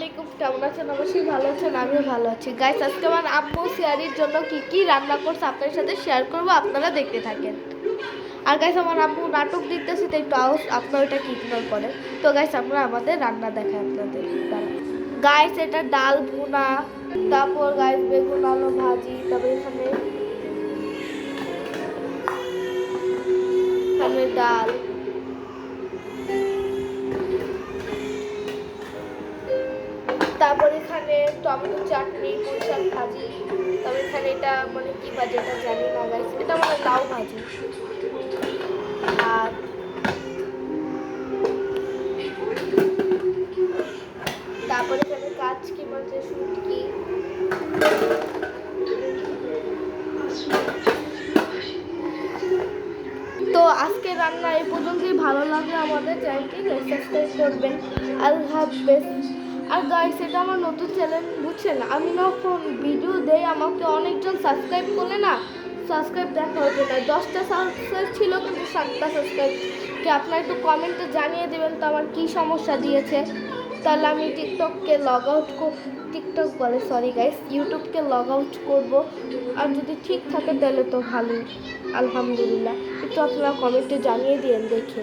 আলাইকুম, কেমন আছেন? অবশ্যই ভালো আছেন, আমিও ভালো আছি। গাইস আজকে আমার আম্মু সিয়ারির জন্য কি কি রান্না করছে আপনাদের সাথে শেয়ার করব, আপনারা দেখতে থাকেন। আর গাইস আমার আম্মু নাটক দিতেছে, তো একটু আওয়াজ, আপনারা কি ইগনোর করেন? তো গাইস আমরা আমাদের রান্না দেখাই আপনাদের। গাইস এটা ডাল ভুনা, তারপর গাইস বেগুন, আলু ভাজি, তারপর এখানে ডাল। এখানে টমেটো চাটনি, পুঁইশাক ভাজি, তবে এখানে এটা মানে কী ভাজি এটা জানি না গাইস এটা মানে লাউ ভাজি। আর তারপরে এখানে কাজ কি বলছে, শুটকি। তো আজকে রান্না এই পর্যন্তই। ভালো লাগলে আমাদের চ্যানেলটি সাবস্ক্রাইব করবেন। আল্লাহ হাফেজ। আর গাইস এটা আমার নতুন চ্যানেল বুঝছেন আমি যখন ভিডিও দেই, আমাকে অনেকজন সাবস্ক্রাইব করলে না সাবস্ক্রাইব দেখা হতো না। দশটা সাবস্ক্রাইব ছিল, কিন্তু সাতটা সাবস্ক্রাইব কি, আপনারা একটু কমেন্টে জানিয়ে দেবেন তো আমার কী সমস্যা দিয়েছে। তাহলে আমি টিকটককে লগ আউট টিকটক বলে সরি গাইস ইউটিউবকে লগ আউট করব। আর যদি ঠিক থাকে, তাহলে তো ভালোই। আলহামদুলিল্লাহ। একটু আপনারা কমেন্টে জানিয়ে দিন দেখে।